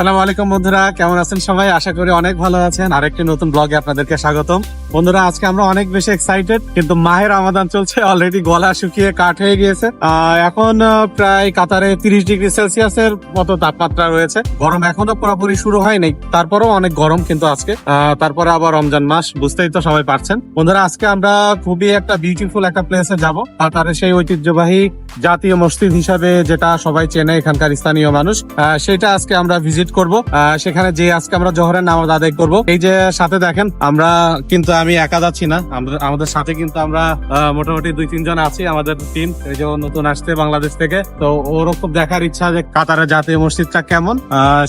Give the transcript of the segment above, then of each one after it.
আসসালামু আলাইকুম বন্ধুরা, কেমন আছেন সবাই? আশা করি অনেক ভালো আছেন। আরেকটি নতুন ব্লগে আপনাদেরকে স্বাগতম। বন্ধুরা, আজকে আমরা অনেক বেশি এক্সাইটেড কিন্তু মাহের আমাদান চলছে অলরেডি গলা শুকিয়ে কাঠ হয়ে গিয়েছে। এখন প্রায় কাতারে তিরিশ ডিগ্রি সেলসিয়াসের মতো তাপমাত্রা রয়েছে। গরম এখনও পুরোপুরি শুরু হয়নি, তারপরেও অনেক গরম কিন্তু আজকে। তারপরে আবার রমজান মাস, বুঝতেই তো সবাই পারছেন। বন্ধুরা, আজকে আমরা খুবই একটা বিউটিফুল একটা প্লেসে যাব। কাতারে সেই ঐতিহ্যবাহী জাতীয় মসজিদ হিসাবে যেটা সবাই চেনে এখানকার স্থানীয় মানুষ সেটা আজকে আমরা ভিজিট করব। সেখানে যে আজকে আমরা জোহরের নামাজ আদায় করব। এই যে সাথে দেখেন, আমরা কিন্তু আমি একা যাচ্ছি না। আমাদের সাথে কিন্তু আমরা মোটামুটি দুই, তিনজন আছি, আমাদের টিম এই যে নতুন আসছে বাংলাদেশ থেকে। তো ওরও খুব দেখার ইচ্ছা যে কাতারের জাতীয় মসজিদটা কেমন।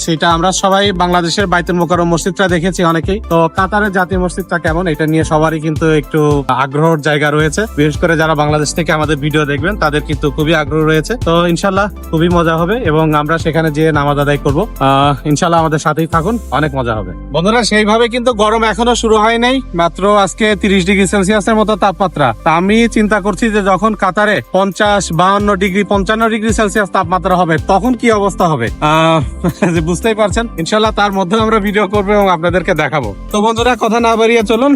সেটা আমরা সবাই বাংলাদেশের বাইতুল মোকাররম মসজিদটা দেখেছি অনেকেই। তো কাতারের জাতীয় মসজিদটা কেমন, এটা নিয়ে সবারই কিন্তু একটু আগ্রহের জায়গা রয়েছে। বিশেষ করে যারা বাংলাদেশ থেকে আমাদের ভিডিও দেখবেন, তাদের কিন্তু খুবই আগ্রহ রয়েছে। তো ইনশাল্লাহ খুবই মজা হবে এবং আমরা সেখানে যেয়ে নামাজ আদায় করব। ইনশাল্লাহ আমাদের সাথেই থাকুন, অনেক মজা হবে। বন্ধুরা, সেইভাবে কিন্তু গরম এখনও শুরু হয় নাই, মাত্র আজকে তিরিশ ডিগ্রি সেলসিয়াসের মতো তাপমাত্রা। তা আমি চিন্তা করছি যে যখন কাতারে পঞ্চাশ, বাহান্ন ডিগ্রি, পঞ্চান্ন ডিগ্রি সেলসিয়াস তাপমাত্রা হবে, তখন কি অবস্থা হবে? যে বুঝতেই পারছেন ইনশাল্লাহ তার মধ্যে আমরা ভিডিও করব এবং আপনাদেরকে দেখাবো। তো বন্ধুরা, কথা না বাড়িয়ে চলুন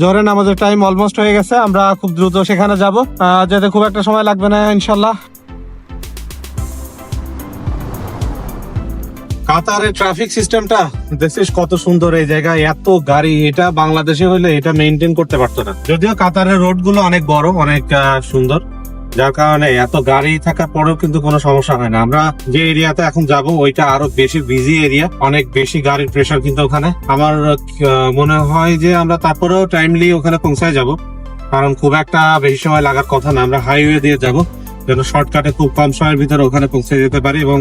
জোহরের নামাজের টাইম অলমোস্ট হয়ে গেছে, আমরা খুব দ্রুত সেখানে যাব। যেতে খুব একটা সময় লাগবে না ইনশাল্লাহ কাতারের ট্রাফিক সিস্টেমটা দেখছিস কত সুন্দর এই জায়গায়, এত গাড়ি, এটা বাংলাদেশে হলে এটা মেনটেন করতে পারতো না। যদিও কাতারের রোডগুলো অনেক বড়, অনেক সুন্দর, যার কারণে এত গাড়ি থাকার পরেও কিন্তু কোনো সমস্যা হয় না। আমরা যে এরিয়াতে এখন যাব, ওইটা আরও বেশি বিজি এরিয়া অনেক বেশি গাড়ির প্রেশার কিন্তু ওখানে। আমার মনে হয় যে আমরা তারপরেও টাইমলি ওখানে পৌঁছায় যাব, কারণ খুব একটা বেশি সময় লাগার কথা না। আমরা হাইওয়ে দিয়ে যাব। যেন শর্টকাটে খুব কম সময়ের ভিতরে ওখানে পৌঁছে যেতে পারি এবং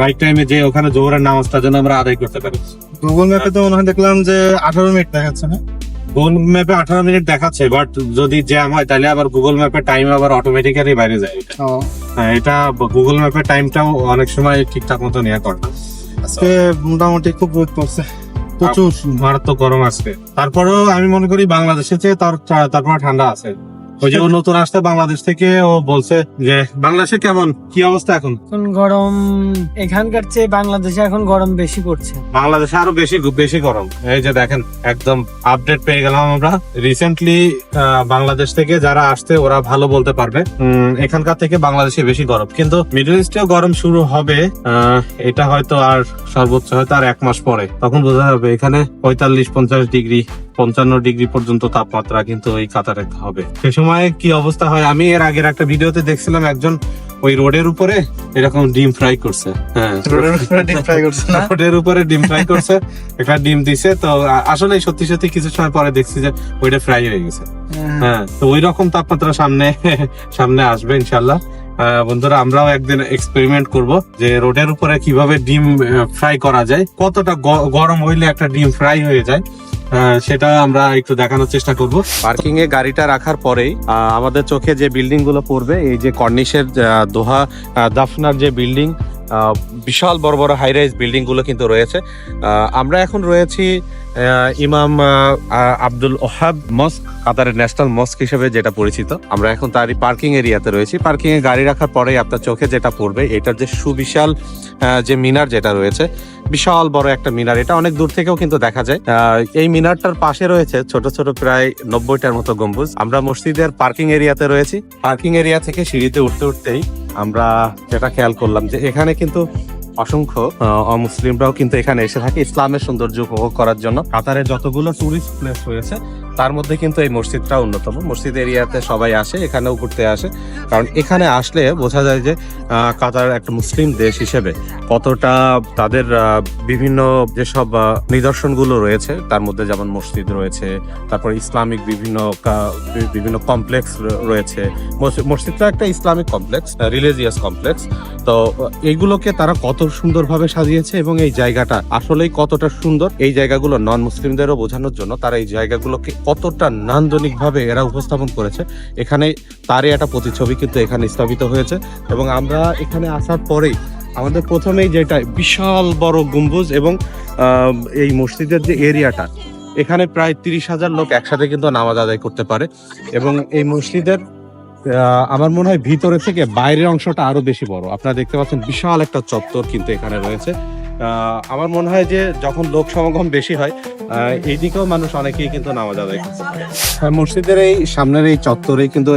রাইট টাইমে যে ওখানে জোহরের নামাজটা যেন আমরা আদায় করতে পারি। গুগল ম্যাপে তো মনে হয় দেখলাম যে আঠারো মিনিট দেখাচ্ছে না? গুগল ম্যাপে আঠারো মিনিট দেখাচ্ছে বাট যদি জ্যাম হয় তাহলে আবার গুগল ম্যাপের টাইম আবার অটোমেটিক্যালি বাইরে যায় হ্যাঁ, এটা গুগল ম্যাপের টাইমটাও অনেক সময় ঠিকঠাক মতো নেওয়া করে। না আজকে মোটামুটি খুব রোদ পড়ছে প্রচুর। মারাত্মক গরম আসছে তারপরেও আমি মনে করি বাংলাদেশে চেয়ে তার তারপর ঠান্ডা আছে। ওই যে ও নতুন আসতে বাংলাদেশ থেকে ও বলছে যে বাংলাদেশে কেমন? কি অবস্থা এখন? এখন গরম এখানকার চেয়ে বাংলাদেশে এখন গরম বেশি পড়ছে। বাংলাদেশে আরও বেশি বেশি গরম। এই যে দেখেন একদম আপডেট পেয়ে গেলাম আমরা। রিসেন্টলি বাংলাদেশ থেকে যারা আসছে ওরা ভালো বলতে পারবে। এখানকার থেকে বাংলাদেশে বেশি গরম। কিন্তু মিডল ইস্টেও গরম শুরু হবে এটা হয়তো আর সর্বোচ্চ হয়তো আর এক মাস পরে। তখন বোঝা যাবে এখানে পঁয়তাল্লিশ পঞ্চাশ ডিগ্রি পঞ্চান্ন ডিগ্রি পর্যন্ত তাপমাত্রা কিন্তু এই কাতারে হবে। সে সময় কি অবস্থা হয়? আমি এর আগের একটা ভিডিওতে দেখছিলাম একজন ওই রোডের উপরে এরকম ডিম ফ্রাই করছে। হ্যাঁ। রোডের উপরে ডিম ফ্রাই করছে একটা ডিম দিছে। তো আসলে সত্যি সত্যি কিছু সময় পরে দেখছি যে ওইটা ফ্রাই হয়ে গেছে। হ্যাঁ। তো ওই রকম তাপমাত্রা সামনে সামনে আসবে ইনশাল্লাহ বন্ধুরা আমরাও একদিন এক্সপেরিমেন্ট করব যে রোডের উপরে কীভাবে ডিম ফ্রাই করা যায় কতটা গরম হইলে একটা ডিম ফ্রাই হয়ে যায়। সেটা আমরা একটু দেখানোর চেষ্টা করব। পার্কিং এ গাড়িটা রাখার পরেই আমাদের চোখে যে বিল্ডিংগুলো পড়বে, এই যে কর্নিশের দোহা দাফনার যে বিল্ডিং বিশাল বড় বড় হাই রাইজ বিল্ডিংগুলো কিন্তু রয়েছে। আমরা এখন রয়েছি ইমাম আব্দুল ওহাব মস্ক, কাতারের ন্যাশনাল মস্ক হিসেবে যেটা পরিচিত। আমরা এখন তারই পার্কিং এরিয়াতে রয়েছি। পার্কিং এ গাড়ি রাখার পরেই আপনার চোখে যেটা পড়বে, এটার যে সুবিশাল যে মিনার যেটা রয়েছে, বিশাল বড় একটা মিনার। এটা অনেক দূর থেকেও কিন্তু দেখা যায়। এই মিনারটার পাশে রয়েছে ছোট ছোট প্রায় নব্বইটার মতো গম্বুজ। আমরা মসজিদের পার্কিং এরিয়াতে রয়েছি। পার্কিং এরিয়া থেকে সিঁড়িতে উঠতে উঠতেই আমরা যেটা খেয়াল করলাম যে এখানে কিন্তু অসংখ্য অমুসলিমরাও কিন্তু এখানে এসে থাকে ইসলামের সৌন্দর্য উপভোগ করার জন্য। কাতারে যতগুলো টুরিস্ট প্লেস রয়েছে তার মধ্যে কিন্তু এই মসজিদটা অন্যতম। মসজিদ এরিয়াতে সবাই আসে, এখানেও ঘুরতে আসে। কারণ এখানে আসলে বোঝা যায় যে কাতার একটা মুসলিম দেশ হিসেবে কতটা তাদের বিভিন্ন যেসব নিদর্শনগুলো রয়েছে, তার মধ্যে যেমন মসজিদ রয়েছে, তারপর ইসলামিক বিভিন্ন বিভিন্ন কমপ্লেক্স রয়েছে। মসজিদ- মসজিদটা একটা ইসলামিক কমপ্লেক্স রিলিজিয়াস কমপ্লেক্স। তো, এইগুলোকে তারা কত সুন্দরভাবে সাজিয়েছে এবং এই জায়গাটা আসলেই কতটা সুন্দর, এই জায়গাগুলো নন মুসলিমদেরও বোঝানোর জন্য তারা এই জায়গাগুলোকে কতটা নান্দনিক ভাবে এরা উপস্থাপন করেছে, এখানে তারই একটা প্রতিচ্ছবি কিন্তু এখানে স্থাপিত হয়েছে এবং আমরা এখানে আসার পরেই আমাদের প্রথমেই যেটা বিশাল বড় গম্বুজ এবং এই মসজিদের যে এরিয়াটা, এখানে প্রায় তিরিশ হাজার লোক একসাথে কিন্তু নামাজ আদায় করতে পারে এবং এই মসজিদের আমার মনে হয় ভিতরে থেকে বাইরের অংশটা আরও বেশি বড়। আপনারা দেখতে পাচ্ছেন বিশাল একটা চত্বর কিন্তু এখানে রয়েছে। আমার মনে হয় যে যখন লোক সমাগম বেশি হয় আহ, এইদিকেও মানুষ অনেকেই কিন্তু নামাজ পারে হ্যাঁ, মসজিদের এই সামনের এই চত্বরে কিন্তু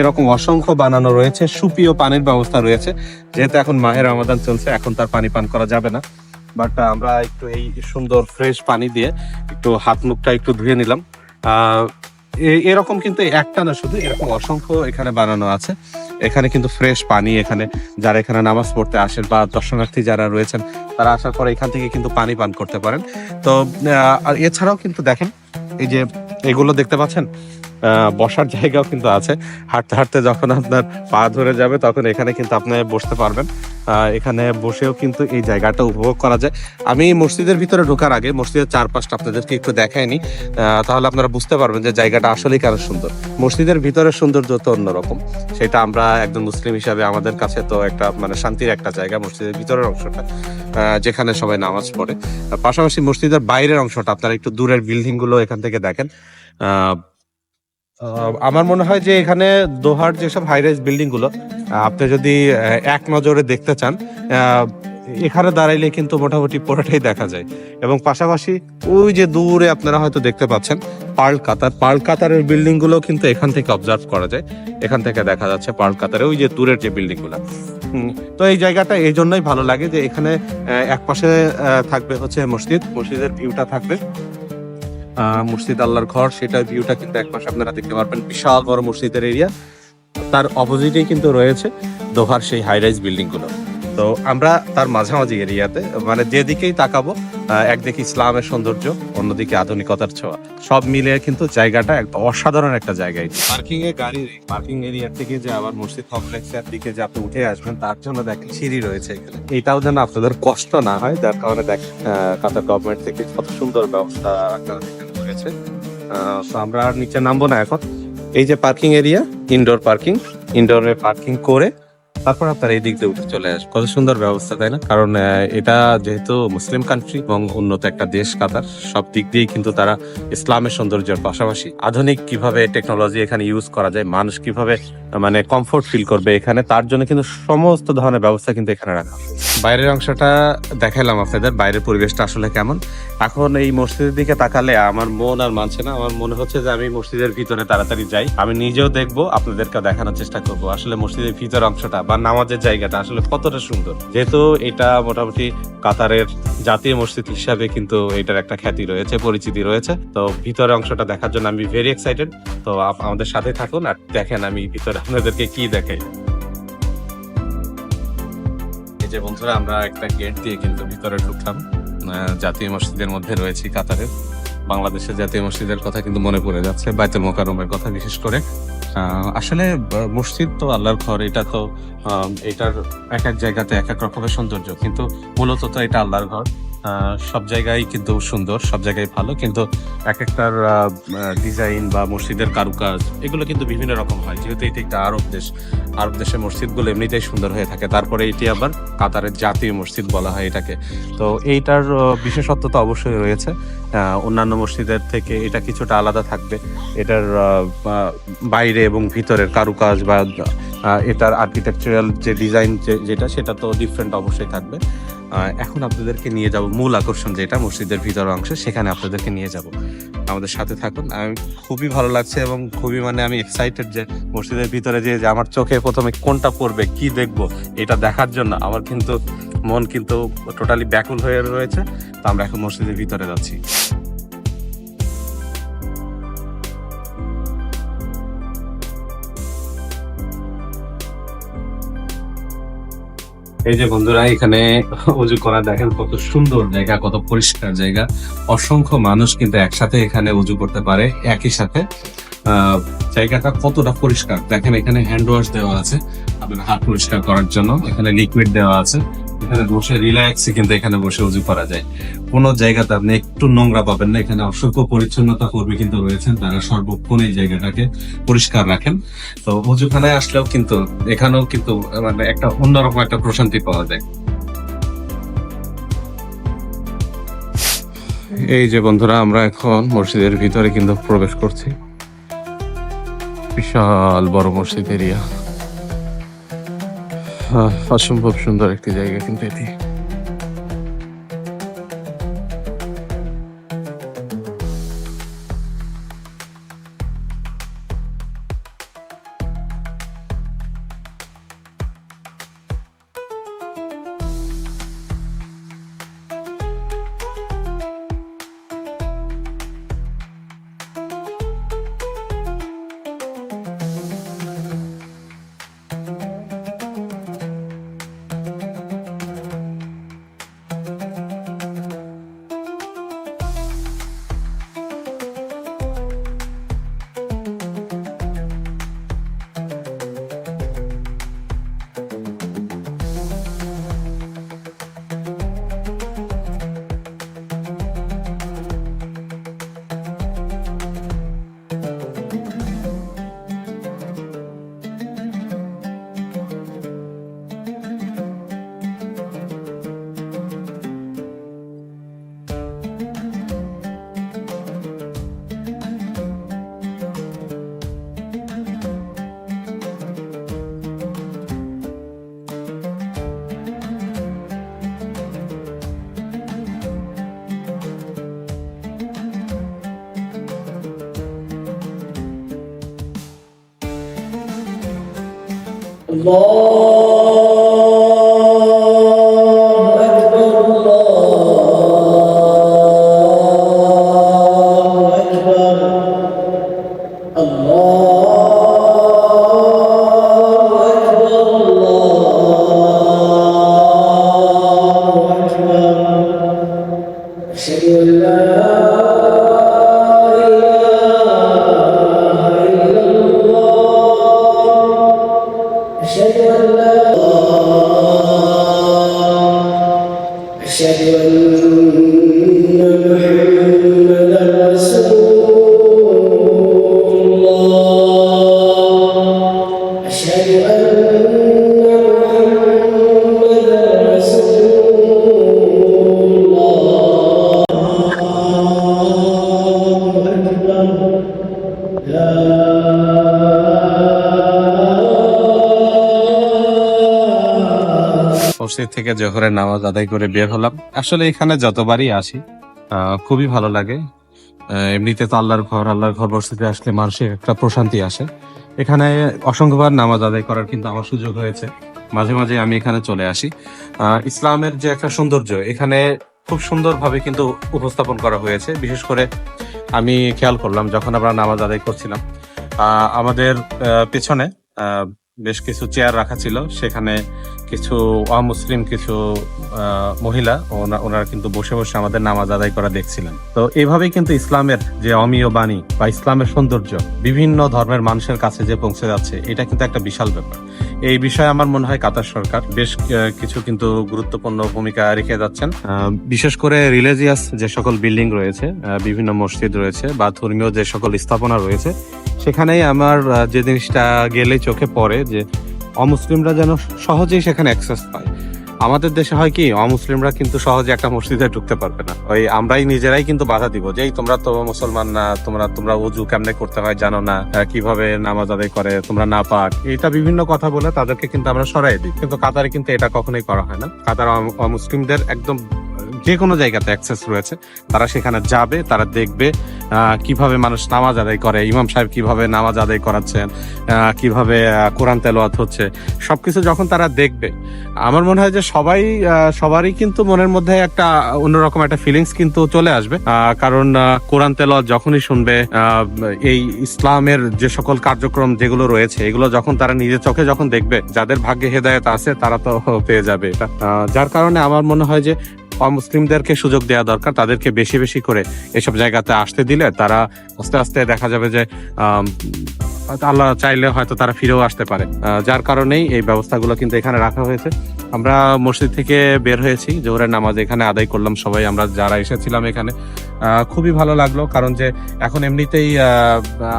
এরকম অসংখ্য বানানো রয়েছে সুপীয় পানির ব্যবস্থা রয়েছে। যেহেতু এখন মাহের রমাদান চলছে এখন তার পানি পান করা যাবে না। বাট আমরা একটু এই সুন্দর ফ্রেশ পানি দিয়ে একটু হাত মুখটা একটু ধুয়ে নিলাম। এরকম কিন্তু একটা না, শুধু এরকম অসংখ্য এখানে বানানো আছে। এখানে কিন্তু ফ্রেশ পানি এখানে, যারা এখানে নামাজ পড়তে আসেন বা দর্শনার্থী যারা রয়েছেন, তারা আসার পরে এখান থেকে কিন্তু পানি পান করতে পারেন। তো আর এছাড়াও কিন্তু দেখেন, এই যে এগুলো দেখতে পাচ্ছেন বসার জায়গাও কিন্তু আছে। হাঁটতে হাঁটতে যখন আপনার পা ধরে যাবে, তখন এখানে কিন্তু আপনি বসতে পারবেন। এখানে বসেও কিন্তু এই জায়গাটা উপভোগ করা যায়। আমি মসজিদের ভিতরে ঢোকার আগে মসজিদের চারপাশটা আপনাদেরকে একটু দেখাইনি আহ, তাহলে আপনারা বুঝতে পারবেন যে জায়গাটা আসলেই কেন সুন্দর। মসজিদের ভিতরে সৌন্দর্য তো অন্যরকম। সেটা আমরা একজন মুসলিম হিসাবে আমাদের কাছে তো একটা মানে শান্তির একটা জায়গা মসজিদের ভিতরের অংশটা যেখানে সবাই নামাজ পড়ে। পাশাপাশি মসজিদের বাইরের অংশটা আপনারা একটু দূরের বিল্ডিংগুলো এখান থেকে দেখেন। আমার মনে হয় যে এখানে দোহার যেসব হাই রাইজ বিল্ডিংগুলো আহ, আপনি যদি এক নজরে দেখতে চান এখানে দাঁড়াইলে কিন্তু মোটামুটি পুরোটাই দেখা যায়। এবং পাশাপাশি ওই যে দূরে আপনারা হয়তো দেখতে পাচ্ছেন, পার্ল কাতার। পার্ল কাতারের বিল্ডিংগুলো কিন্তু এখান থেকে অবজার্ভ করা যায়। এখান থেকে দেখা যাচ্ছে পার্ল কাতারে ওই যে দূরের যে বিল্ডিংগুলো তো এই জায়গাটা এই জন্যই ভালো লাগে যে এখানে এক পাশে থাকবে হচ্ছে মসজিদ। মসজিদের ভিউটা থাকবে। মসজিদ আল্লাহর ঘর সেটা ভিউটা কিন্তু এক পাশে আপনারা দেখতে পারবেন। বিশাল বড় মসজিদের এরিয়া তার অপোজিটেই কিন্তু রয়েছে দোহার সেই হাই রাইজ বিল্ডিংগুলো তো আমরা তার মাঝামাঝি এরিয়াতে মানে যেদিকেই তাকাবো একদিকে ইসলামের সৌন্দর্য অন্যদিকে আধুনিকতার ছোঁয়া। সব মিলে কিন্তু জায়গাটা একটা অসাধারণ একটা জায়গা পার্কিং এ গাড়ি পার্কিং এরিয়া থেকে যে আবার মসজিদ কমপ্লেক্সের দিকে যে আপনি উঠে আসবেন তার জন্য দেখেন সিঁড়ি রয়েছে এখানে। এটাও যেন আপনাদের কষ্ট না হয় যার কারণে দেখ কাতার গভর্নমেন্ট থেকে কত সুন্দর ব্যবস্থা করেছে আহ, তো আমরা আর নিচে নামবো না এখন। এই যে পার্কিং এরিয়া ইনডোর পার্কিং ইনডোরে পার্কিং করে তারপর আপনার এই দিক দিয়ে উঠে চলে আসবে কত সুন্দর ব্যবস্থা, তাই না? কারণ এটা যেহেতু মুসলিম কান্ট্রি এবং উন্নত একটা দেশ কাতার, সব দিক দিয়ে কিন্তু তারা ইসলামের সৌন্দর্যের পাশাপাশি আধুনিক কীভাবে টেকনোলজি এখানে ইউজ করা যায়, মানুষ কীভাবে মানে কমফোর্ট ফিল করবে এখানে, তার জন্য কিন্তু সমস্ত ধরনের ব্যবস্থা কিন্তু এখানে রাখা বাইরের অংশটা দেখাইলাম আপনাদের, বাইরের পরিবেশটা আসলে কেমন। এখন এই মসজিদের দিকে তাকালে আমার মন আর মানছে না, আমার মনে হচ্ছে যে আমি মসজিদের ভিতরে তাড়াতাড়ি যাই। আমি নিজেও দেখব আপনাদেরকে দেখানোর চেষ্টা করব। আসলে মসজিদের ভিতর অংশটা বা নামাজের জায়গাটা আসলে কতটা সুন্দর। যেহেতু এটা মোটামুটি কাতারের জাতীয় মসজিদ হিসাবে কিন্তু এটার একটা খ্যাতি রয়েছে, পরিচিতি রয়েছে। তো ভিতরের অংশটা দেখার জন্য আমি ভেরি এক্সাইটেড তো আমাদের সাথে থাকুন আর দেখেন আমি ভিতরে আপনাদেরকে কি দেখাই। এই যে বন্ধুরা, আমরা একটা গেট দিয়ে কিন্তু ভিতরে ঢুকলাম। জাতীয় মসজিদের মধ্যে রয়েছি কাতারের। বাংলাদেশের জাতীয় মসজিদের কথা কিন্তু মনে পড়ে যাচ্ছে, বাইতুল মোকারমের কথা বিশেষ করে। আসলে মসজিদ তো আল্লাহর ঘর, এটা তো এটার এক এক জায়গাতে এক এক রকমের সৌন্দর্য, কিন্তু মূলত তো এটা আল্লাহর ঘর। সব জায়গায় কিন্তু সুন্দর, সব জায়গায় ভালো, কিন্তু এক একটার ডিজাইন বা মসজিদের কারুকাজ, এগুলো কিন্তু বিভিন্ন রকম হয়। যেহেতু এটি একটা আরব দেশ, আরব দেশের মসজিদগুলো এমনিতেই সুন্দর হয়ে থাকে। তারপরে এটি আবার কাতারের জাতীয় মসজিদ বলা হয় এটাকে। তো এইটার বিশেষত্ব তো অবশ্যই রয়েছে। অন্যান্য মসজিদের থেকে এটা কিছুটা আলাদা থাকবে। এটার বাইরে এবং ভিতরের কারুকাজ বা এটার আর্কিটেকচারাল যে ডিজাইন যেটা, সেটা তো ডিফারেন্ট অবশ্যই থাকবে। এখন আপনাদেরকে নিয়ে যাব মূল আকর্ষণ যেটা, মসজিদের ভিতর অংশ, সেখানে আপনাদেরকে নিয়ে যাব। আমাদের সাথে থাকুন। আমি খুবই ভালো লাগছে এবং খুবই মানে আমি এক্সাইটেড যে মসজিদের ভিতরে যে আমার চোখে প্রথমে কোনটা পড়বে, কি দেখব, এটা দেখার জন্য আমার কিন্তু মন কিন্তু টোটালি ব্যাকুল হয়ে রয়েছে। তো আমরা এখন মসজিদের ভিতরে যাচ্ছি। এই যে বন্ধুরা, এখানে উজু করা, দেখেন কত সুন্দর জায়গা, কত পরিষ্কার জায়গা। অসংখ্য মানুষ কিন্তু একসাথে এখানে উজু করতে পারে, একই সাথে। জায়গাটা কতটা পরিষ্কার? দেখেন এখানে হ্যান্ড ওয়াশ দেওয়া আছে, আপনার হাত পরিষ্কার করার জন্য। এখানে লিকুইড দেওয়া আছে। এখানে বসে রিল্যাক্সে কিন্তু এখানে বসে উজু করা যায়। কোনো জায়গাতে আপনি একটু নোংরা পাবেন না। এখানে অসংখ্য পরিচ্ছন্নতা কর্মী কিন্তু রয়েছেন। তারা সর্বক্ষণ এই জায়গাটাকে পরিষ্কার রাখেন। তো উজুখানায় আসলেও কিন্তু এখানেও কিন্তু মানে একটা অন্যরকম একটা প্রশান্তি পাওয়া যায়। এই যে বন্ধুরা, আমরা এখন মসজিদের ভিতরে কিন্তু প্রবেশ করছি। বিশাল বড় মসজিদ এরিয়া। অসম্ভব সুন্দর একটি জায়গা কিন্তু এটি। أشهد মসজিদ থেকে জোহরের নামাজ আদায় করে বের হলাম। আসলে এখানে যতবারই আসি খুবই ভালো লাগে। এমনিতে তো আল্লাহর ঘর আল্লাহর ঘর মসজিদে আসলে মানুষের একটা প্রশান্তি আসে। এখানে অসংখ্যবার নামাজ আদায় করার কিন্তু আমার সুযোগ হয়েছে। মাঝে মাঝে আমি এখানে চলে আসি। ইসলামের যে একটা সৌন্দর্য, এখানে খুব সুন্দরভাবে কিন্তু উপস্থাপন করা হয়েছে। বিশেষ করে আমি খেয়াল করলাম, যখন আমরা নামাজ আদায় করছিলাম আমাদের পেছনে বেশ কিছু চেয়ার রাখা ছিল। সেখানে কিছু অমুসলিম, কিছু মহিলা, ওনা- ওনারা কিন্তু বসে বসে আমাদের নামাজ আদায় করা দেখছিলেন। তো এইভাবেই কিন্তু ইসলামের যে অমীয় বাণী বা ইসলামের সৌন্দর্য বিভিন্ন ধর্মের মানুষের কাছে যে পৌঁছে যাচ্ছে, এটা কিন্তু একটা বিশাল ব্যাপার। এই বিষয়ে আমার মনে হয় কাতার সরকার বেশ কিছু কিন্তু গুরুত্বপূর্ণ ভূমিকা রেখে যাচ্ছেন। বিশেষ করে রিলিজিয়াস যে সকল বিল্ডিং রয়েছে বিভিন্ন মসজিদ রয়েছে বা ধর্মীয় যে সকল স্থাপনা রয়েছে সেখানেই আমার যে জিনিসটা গেলেই চোখে পড়ে যে অমুসলিমরা যেন সহজেই সেখানে অ্যাক্সেস পায়। আমাদের দেশে হয় কি, অমুসলিমরা কিন্তু সহজে একটা মসজিদে ঢুকতে পারবে না। ওই আমরাই নিজেরাই কিন্তু বাধা দিব যে তোমরা তো মুসলমান না, তোমরা তোমরা উজু কেমনে করতে হয় জানো না কীভাবে নামাজ আদায় করে, তোমরা না পাক? এটা বিভিন্ন কথা বলে তাদেরকে কিন্তু আমরা সরাই দিই। কিন্তু কাতারে কিন্তু এটা কখনোই করা হয় না। কাতার অম- অমুসলিমদের একদম যে কোনো জায়গাতে অ্যাক্সেস রয়েছে। তারা সেখানে যাবে, তারা দেখবে কীভাবে মানুষ নামাজ আদায় করে, ইমাম সাহেব কীভাবে নামাজ আদায় করাচ্ছেন কীভাবে কোরআন তেলাওয়াত হচ্ছে, সবকিছু যখন তারা দেখবে, আমার মনে হয় যে সবাই সবারই কিন্তু মনের মধ্যে একটা অন্যরকম একটা ফিলিংস কিন্তু চলে আসবে। কারণ কোরআন তেলাওয়াত যখনই শুনবে এই ইসলামের যে সকল কার্যক্রম যেগুলো রয়েছে, এগুলো যখন তারা নিজের চোখে যখন দেখবে, যাদের ভাগ্যে হেদায়েত আছে, তারা তো পেয়ে যাবে এটা। যার কারণে আমার মনে হয় যে অমুসলিমদেরকে সুযোগ দেওয়া দরকার, তাদেরকে বেশি বেশি করে এসব জায়গাতে আসতে দিলে তারা আস্তে আস্তে দেখা যাবে যে আল্লাহ চাইলে হয়তো তারা ফিরেও আসতে পারে। যার কারণেই এই ব্যবস্থাগুলো কিন্তু এখানে রাখা হয়েছে। আমরা মসজিদ থেকে বের হয়েছি, জোহরের নামাজ এখানে আদায় করলাম সবাই, আমরা যারা এসেছিলাম এখানে। খুবই ভালো লাগল, কারণ যে এখন এমনিতেই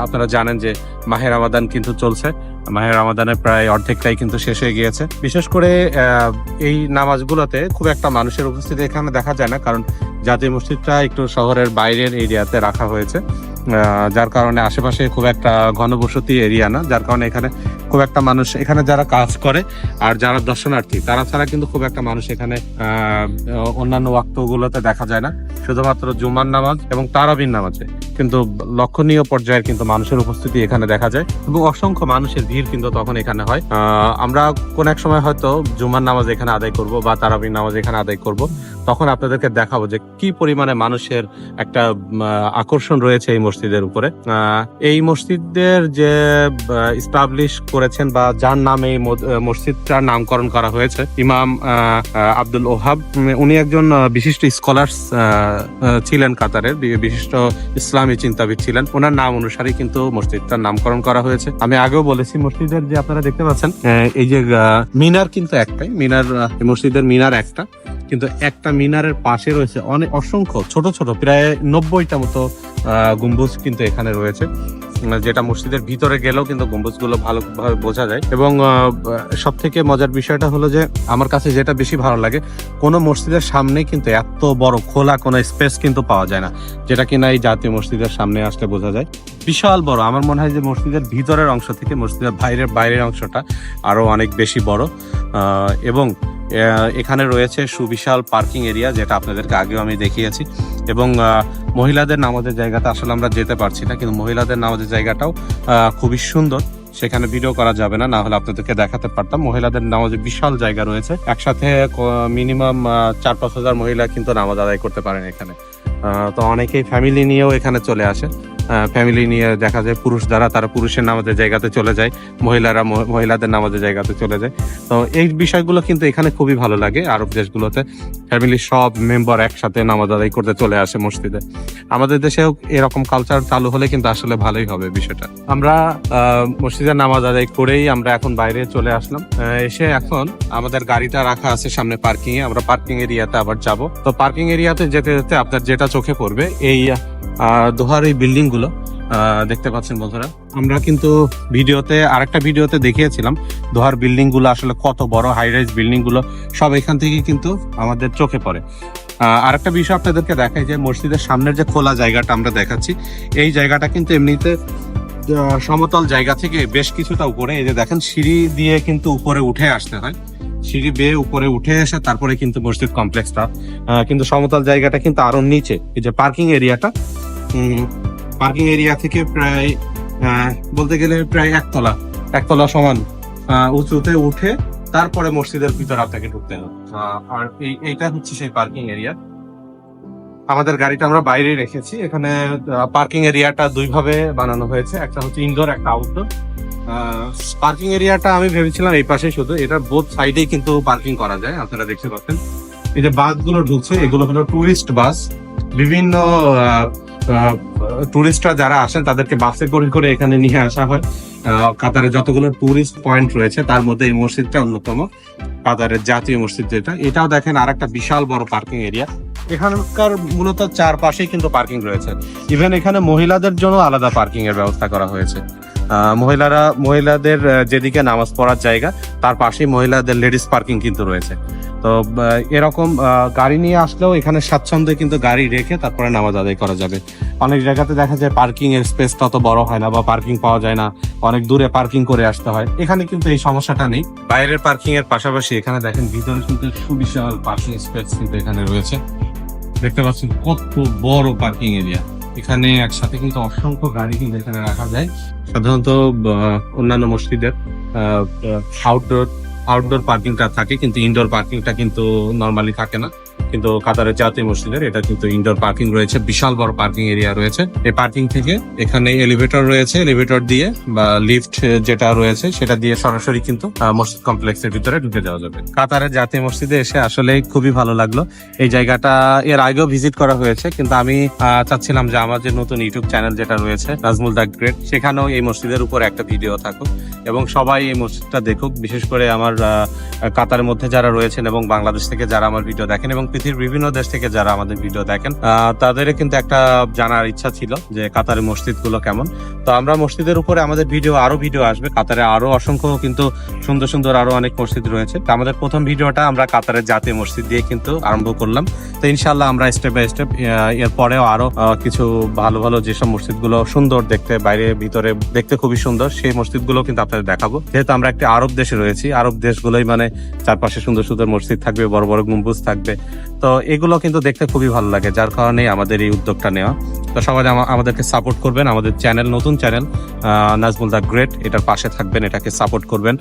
আপনারা জানেন যে মাহের রামাদান কিন্তু চলছে। মাহের রামাদানের প্রায় অর্ধেকটাই কিন্তু শেষ হয়ে গিয়েছে। বিশেষ করে এই নামাজগুলোতে খুব একটা মানুষের উপস্থিতি এখানে দেখা যায় না, কারণ জাতীয় মসজিদটা একটু শহরের বাইরের এরিয়াতে রাখা হয়েছে। যার কারণে আশেপাশে খুব একটা ঘনবসতি এরিয়া না, যার কারণে এখানে খুব একটা মানুষ এখানে যারা কাজ করে আর যারা দর্শনার্থী, তারা ছাড়া কিন্তু খুব একটা মানুষ এখানে অন্যান্য ওয়াক্তগুলোতে দেখা যায় না। শুধুমাত্র জুমার নামাজ এবং তারাবির নামাজে। কিন্তু লক্ষণীয় পর্যায়ের কিন্তু মানুষের উপস্থিতি এখানে দেখা যায় এবং অসংখ্য মানুষের ভিড় কিন্তু তখন এখানে হয়। আমরা কোন এক সময় হয়তো জুমার নামাজ এখানে আদায় করব বা তারাবির নামাজ এখানে আদায় করব। তখন আপনাদেরকে দেখাবো যে কি পরিমাণে মানুষের একটা আকর্ষণ রয়েছে এই মসজিদের উপরে। এই মসজিদের যে স্টাবলিশ করেছেন বা যার নামে এই মসজিদটার নামকরণ করা হয়েছে, ইমাম আব্দুল ওহাব। উনি একজন বিশিষ্ট স্কলার ছিলেন কাতারের বিশিষ্ট ইসলামী চিন্তাবিদ ছিলেন। ওনার নাম অনুসারে কিন্তু মসজিদটার নামকরণ করা হয়েছে। আমি আগেও বলেছি মসজিদের যে আপনারা দেখতে পাচ্ছেন এই যে মিনার কিন্তু একটাই। মিনার মসজিদের মিনার একটা। কিন্তু একটা মিনারের পাশে রয়েছে অনেক অসংখ্য, ছোট ছোট, প্রায় নব্বইটা মতো গম্বুজ কিন্তু এখানে রয়েছে। যেটা মসজিদের ভিতরে গেলেও কিন্তু গম্বুজগুলো ভালোভাবে বোঝা যায়। এবং সব থেকে মজার বিষয়টা হলো যে, আমার কাছে যেটা বেশি ভালো লাগে, কোনো মসজিদের সামনে কিন্তু এত বড় খোলা কোনো স্পেস কিন্তু পাওয়া যায় না, যেটা কিনা এই জাতীয় মসজিদের সামনে আসলে বোঝা যায়। বিশাল বড়, আমার মনে হয় যে মসজিদের ভিতরের অংশ থেকে মসজিদের বাইরের বাইরের অংশটা আরও অনেক বেশি বড়। এবং এখানে রয়েছে সুবিশাল পার্কিং এরিয়া, যেটা আপনাদেরকে আগেও আমি দেখিয়েছি। এবং মহিলাদের নামাজের জায়গাতে আসলে আমরা যেতে পারছি না, কিন্তু মহিলাদের নামাজের জায়গাটাও খুবই সুন্দর। সেখানে ভিডিও করা যাবে না না হলে আপনাদেরকে দেখাতে পারতাম। মহিলাদের নামাজে বিশাল জায়গা রয়েছে। একসাথে মিনিমাম চার পাঁচ হাজার মহিলা কিন্তু নামাজ আদায় করতে পারেন এখানে। তো অনেকেই ফ্যামিলি নিয়েও এখানে চলে আসে। ফ্যামিলি নিয়ে দেখা যায়, পুরুষ দ্বারা তারা পুরুষের নামাজের জায়গাতে চলে যায়, মহিলারা মহিলাদের নামাজের জায়গাতে চলে যায়। তো এই বিষয়গুলো কিন্তু এখানে খুবই ভালো লাগে আরব দেশগুলোতে। ফ্যামিলির সব মেম্বার একসাথে নামাজ আদায় করতে চলে আসে মসজিদে। আমাদের দেশেও এরকম কালচার চালু হলে কিন্তু আসলে ভালোই হবে বিষয়টা। আমরা মসজিদের নামাজ আদায় করেই আমরা এখন বাইরে চলে আসলাম। এসে এখন আমাদের গাড়িটা রাখা আছে সামনে পার্কিং এ আমরা পার্কিং এরিয়াতে আবার যাব। তো পার্কিং এরিয়াতে যেতে যেতে আপনার যেটা চোখে পড়বে, এই আহ, দোহার এই বিল্ডিংগুলো দেখতে পাচ্ছেন বন্ধুরা। আমরা কিন্তু ভিডিওতে আরেকটা ভিডিওতে দেখিয়েছিলাম দোহার বিল্ডিংগুলো আসলে কত বড় হাই রাইজ বিল্ডিংগুলো সব এখান থেকে কিন্তু আমাদের চোখে পড়ে। আহ, আরেকটা বিষয় আপনাদেরকে দেখাই যে মসজিদের সামনের যে খোলা জায়গাটা আমরা দেখাচ্ছি এই জায়গাটা কিন্তু এমনিতে সমতল জায়গা থেকে বেশ কিছুটা উপরে। এই যে দেখেন সিঁড়ি দিয়ে কিন্তু উপরে উঠে আসতে হয়। সিঁড়ি বেয়ে উপরে উঠে এসে তারপরে কিন্তু মসজিদ কমপ্লেক্সটা কিন্তু সমতল জায়গাটা কিন্তু আরও নিচে। এই যে পার্কিং এরিয়াটা পার্কিং এরিয়া থেকে প্রায় বলতে গেলে প্রায় একতলা একতলা সমান উঁচুতে উঠে তারপরে মসজিদের ভিতর আপনাকে ঢুকতে হবে। আর এই, এইটা হচ্ছে সেই পার্কিং এরিয়া আমাদের গাড়িটা আমরা বাইরে রেখেছি। এখানে পার্কিং এরিয়াটা দুই ভাবে বানানো হয়েছে। একটা হচ্ছে ইনডোর একটা আউটডোর পার্কিং এরিয়াটা আমি ভেবেছিলাম এই পাশে শুধু। এটা বোথ সাইডেই কিন্তু পার্কিং করা যায়, আপনারা দেখতে পাচ্ছেন। এই যে বাসগুলো ঢুকছে, এগুলো হলো টুরিস্ট বাস। বিভিন্ন টুরিস্টরা যারা আসেন, তাদেরকে বাসে করে করে এখানে নিয়ে আসা হয়। কাতারে যতগুলো টুরিস্ট পয়েন্ট রয়েছে, তার মধ্যে এই মসজিদটা অন্যতম। কাতারের জাতীয় মসজিদ যেটা। এটাও দেখেন আর একটা বিশাল বড় পার্কিং এরিয়া এখানকার মূলত চারপাশেই কিন্তু পার্কিং রয়েছে। ইভেন এখানে মহিলাদের জন্য আলাদা পার্কিং এর ব্যবস্থা করা হয়েছে। মহিলারা, মহিলাদের যেদিকে নামাজ পড়ার জায়গা, তার পাশেই মহিলাদের লেডিস পার্কিং কিন্তু রয়েছে। তো এরকম গাড়ি নিয়ে আসলেও এখানে স্বাচ্ছন্দ্যে কিন্তু গাড়ি রেখে তারপরে নামাজ আদায় করা যাবে। অনেক জায়গাতে দেখা যায় পার্কিং এর স্পেস তত বড় হয় না বা পার্কিং পাওয়া যায় না, অনেক দূরে পার্কিং করে আসতে হয়। এখানে কিন্তু এই সমস্যাটা নেই। বাইরের পার্কিং এর পাশাপাশি এখানে দেখেন ভিতরে কিন্তু সুবিশাল পার্কিং স্পেস কিন্তু এখানে রয়েছে। দেখতে পাচ্ছেন কত বড় পার্কিং এরিয়া। এখানে একসাথে কিন্তু অসংখ্য গাড়ি কিন্তু এখানে রাখা যায়। সাধারণত অন্যান্য মসজিদের আউটডোর আউটডোর পার্কিংটা থাকে, কিন্তু ইনডোর পার্কিংটা কিন্তু নর্মালি থাকে না। কিন্তু কাতারের জাতীয় মসজিদের, এটা কিন্তু ইনডোর পার্কিং রয়েছে, বিশাল বড় পার্কিং এরিয়া রয়েছে। এই পার্কিং থেকে এখানে এলিভেটর রয়েছে এলিভেটর দিয়ে বা লিফট যেটা রয়েছে, সেটা দিয়ে সরাসরি কিন্তু মসজিদ কমপ্লেক্সের ভিতরে ঢুকে যাওয়া যাবে। কাতারের জাতীয় মসজিদে এসে আসলে খুবই ভালো লাগল। এই জায়গাটা এর আগেও ভিজিট করা হয়েছে, কিন্তু আমি চাচ্ছিলাম যে আমার যে নতুন ইউটিউব চ্যানেল যেটা রয়েছে, নাজমুল দা গ্রেট, সেখানেও এই মসজিদের উপর একটা ভিডিও থাকুক এবং সবাই এই মসজিদটা দেখুক। বিশেষ করে আমার কাতারের মধ্যে যারা রয়েছেন এবং বাংলাদেশ থেকে যারা আমার ভিডিও দেখেন এবং পৃথিবীর বিভিন্ন দেশ থেকে যারা আমাদের ভিডিও দেখেন তাদের কিন্তু একটা জানার ইচ্ছা ছিল যে কাতারের মসজিদগুলো কেমন। তো আমরা মসজিদের উপরে আমাদের ভিডিও, আরও ভিডিও আসবে। কাতারে আরও অসংখ্য কিন্তু সুন্দর সুন্দর আরও অনেক মসজিদ রয়েছে। তো আমাদের প্রথম ভিডিওটা আমরা কাতারের জাতীয় মসজিদ দিয়ে কিন্তু আরম্ভ করলাম। তো ইনশাল্লাহ আমরা স্টেপ বাই স্টেপ এর পরেও আরও কিছু ভালো ভালো যেসব মসজিদগুলো সুন্দর দেখতে, বাইরে, ভিতরে দেখতে খুবই সুন্দর, সেই মসজিদগুলো কিন্তু আপনাদের দেখাবো। যেহেতু আমরা একটি আরব দেশে রয়েছি, আরব দেশগুলোই মানে চারপাশে সুন্দর সুন্দর মসজিদ থাকবে, বড় বড় গম্বুজ থাকবে তো এগুলো কিন্তু দেখতে খুবই ভালো লাগে, যার কারণে আমাদের এই উদ্যোগটা নেওয়া। তো সবাই আমাদেরকে সাপোর্ট করবেন, আমাদের চ্যানেল নতুন চ্যানেল নাজমুল দা গ্রেট এটার পাশে থাকবেন, এটাকে সাপোর্ট করবেন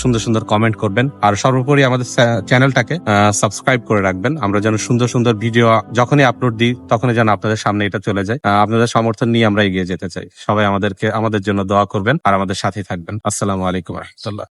সুন্দর সুন্দর কমেন্ট করবেন। আর সর্বোপরি আমাদের চ্যানেলটাকে সাবস্ক্রাইব করে রাখবেন, আমরা যেন সুন্দর সুন্দর ভিডিও যখনই আপলোড দিই, তখনই যেন আপনাদের সামনে এটা চলে যায়। আপনাদের সমর্থন নিয়ে আমরা এগিয়ে যেতে চাই। সবাই আমাদেরকে, আমাদের জন্য দোয়া করবেন, আর আমাদের সাথেই থাকবেন। আসসালামু আলাইকুম রহমতুল্লাহ।